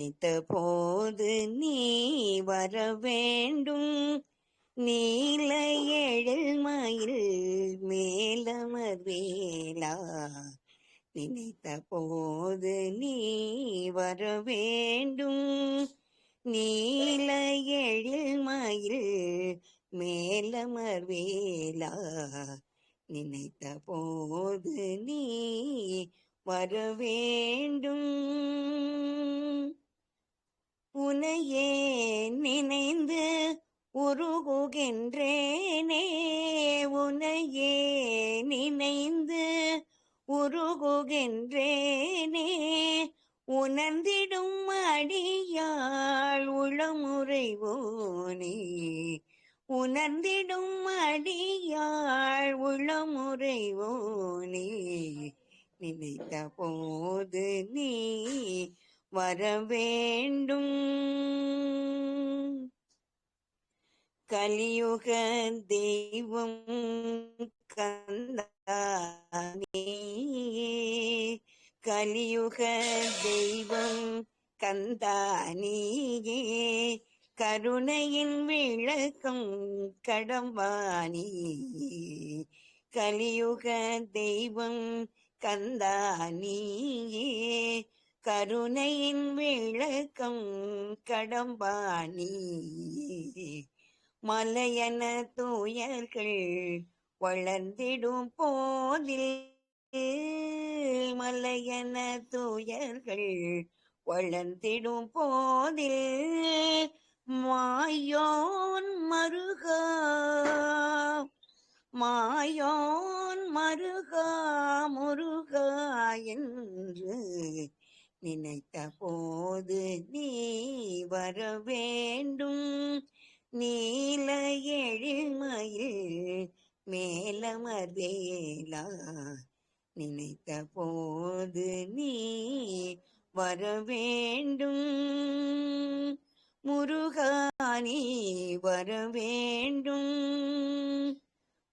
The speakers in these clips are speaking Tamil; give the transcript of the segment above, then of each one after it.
நினைத்த போது நீ வர வேண்டும் நீல எழில் மயில் மேலமர் நினைத்த போது நீ வர வேண்டும் நீல எழில் மயில் மேலமர் நினைத்த போது நீ வர வேண்டும் உனையே நினைந்து உருகுகின்றேனே. உனையே நினைந்து உருகுகின்றேனே. உணர்ந்திடும் அடியாள் உளமுறைவோனே உணர்ந்திடும் அடியாள் உளமுறைவோனே நினைத்த போது நீ வரவேண்டும். கலியுக தெய்வம் கந்தானே கலியுக தெய்வம் கந்தானியே. கருணையின் விளக்கம் கடம்பானி. கலியுக தெய்வம் கந்தானியே. கருணையின் விளக்கம் கடம்பாணி மலையன தூயர்கள் வளர்ந்திடும் போதில் மலையன தூயர்கள் வளர்ந்திடும் போதில் மாயோன் மருகா. மாயோன் மருகா. நினைத்த போது நீ வர வேண்டும் நீல எழில்மயில் மேலமர்வேலா. நினைத்த போது நீ வர வேண்டும் முருகானி வர வேண்டும்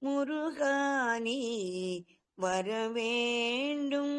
முருகானி வர வேண்டும்